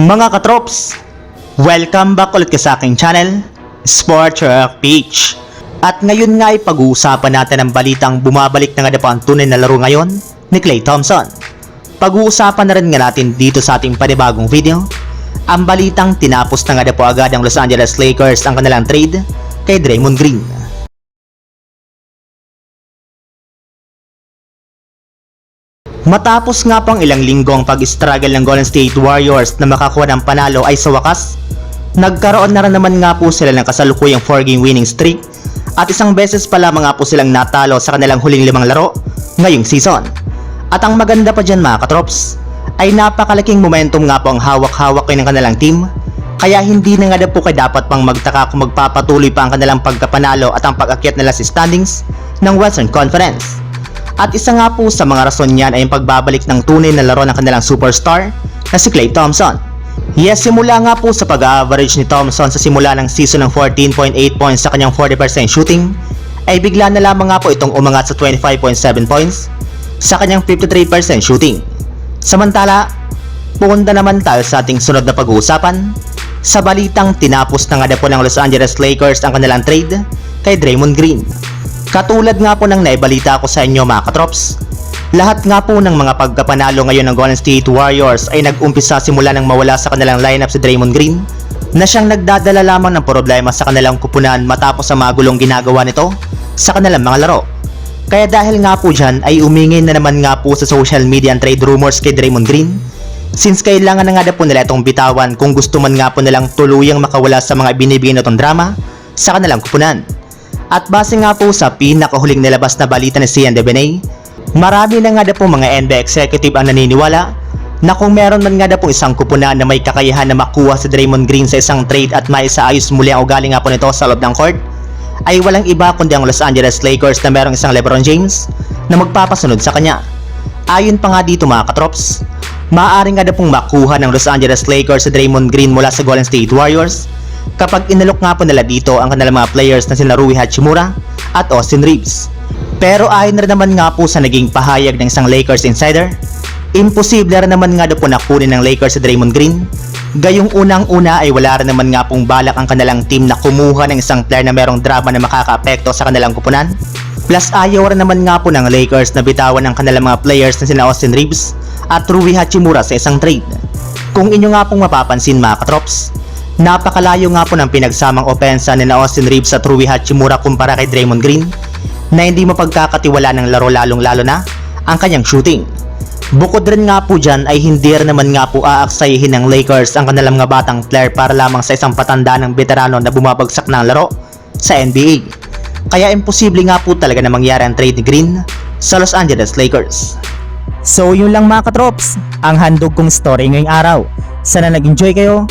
Mga katrops, welcome back ulit sa aking channel, Sport Rock Peach. At ngayon nga ay pag-uusapan natin ang balitang bumabalik na nga na ang tunay na laro ngayon ni Klay Thompson. Pag-uusapan na rin nga natin dito sa ating panibagong video, ang balitang tinapos na nga na po agad ng Los Angeles Lakers ang kanilang trade kay Draymond Green. Matapos nga pang ilang linggong pag-struggle ng Golden State Warriors na makakuha ng panalo ay sa wakas, nagkaroon na rin naman nga po sila ng kasalukuyang 4-game winning streak at isang beses pa lamang nga po silang natalo sa kanilang huling limang laro ngayong season. At ang maganda pa dyan mga katrops, ay napakalaking momentum nga po ang hawak-hawak ng kanilang team kaya hindi na nga na po kayo dapat pang magtaka kung magpapatuloy pa ang kanilang pagkapanalo at ang pag-akyat nila sa standings ng Western Conference. At isa nga po sa mga rason niyan ay ang pagbabalik ng tunay na laro ng kanilang superstar na si Klay Thompson. Yes, simula nga po sa pag-average ni Thompson sa simula ng season ng 14.8 points sa kanyang 40% shooting, ay bigla na lamang nga po itong umangat sa 25.7 points sa kanyang 53% shooting. Samantala, punta naman tayo sa ating sunod na pag-uusapan sa balitang tinapos na nga po ng Los Angeles Lakers ang kanilang trade kay Draymond Green. Katulad nga po ng naibalita ko sa inyo mga katrops, lahat nga po ng mga pagkapanalo ngayon ng Golden State Warriors ay nag-umpisa simula nang mawala sa kanilang lineup si Draymond Green na siyang nagdadala lamang ng problema sa kanilang kupunan matapos ang mga gulong ginagawa nito sa kanilang mga laro. Kaya dahil nga po dyan ay umingin na naman nga po sa social media ang trade rumors kay Draymond Green since kailangan na nga na po nila itong bitawan kung gusto man nga po nilang tuluyang makawala sa mga binibigay na drama sa kanilang kupunan. At base nga po sa pinakahuling nilabas na balita ni Cian Debenay, marami na nga na po mga NBA executive ang naniniwala na kung meron man nga na po isang kupunan na may kakayahan na makuha si Draymond Green sa isang trade at maisaayos muli ang ugali nga po nito sa loob ng court, ay walang iba kundi ang Los Angeles Lakers na merong isang Lebron James na magpapasunod sa kanya. Ayon pa nga dito mga katrops, maaari nga na pong makuha ng Los Angeles Lakers si Draymond Green mula sa Golden State Warriors kapag inalok nga po nila dito ang kanilang mga players na sina Rui Hachimura at Austin Reeves. Pero ayon na naman nga po sa naging pahayag ng isang Lakers insider, imposible rin naman nga daw po nakunin ng Lakers si Draymond Green. Gayong unang-una ay wala rin naman nga pong balak ang kanilang team na kumuha ng isang player na merong drama na makakaapekto sa kanilang kupunan. Plus ayaw rin naman nga po ng Lakers na bitawan ang kanilang mga players na sina Austin Reeves at Rui Hachimura sa isang trade. Kung inyo nga pong mapapansin mga katrops, napakalayo nga po ng pinagsamang opensa ni na Austin Reeves at Rui Hachimura kumpara kay Draymond Green na hindi mapagkakatiwala ng laro lalong lalo na ang kanyang shooting. Bukod rin nga po dyan ay hindi rin naman nga po aaksayihin ng Lakers ang kanilang mga batang player para lamang sa isang patanda ng veterano na bumabagsak ng laro sa NBA. Kaya imposible nga po talaga na mangyari ang trade ni Green sa Los Angeles Lakers. So yun lang mga katrops, ang handog kong story ngayong araw. Sana nag-enjoy kayo,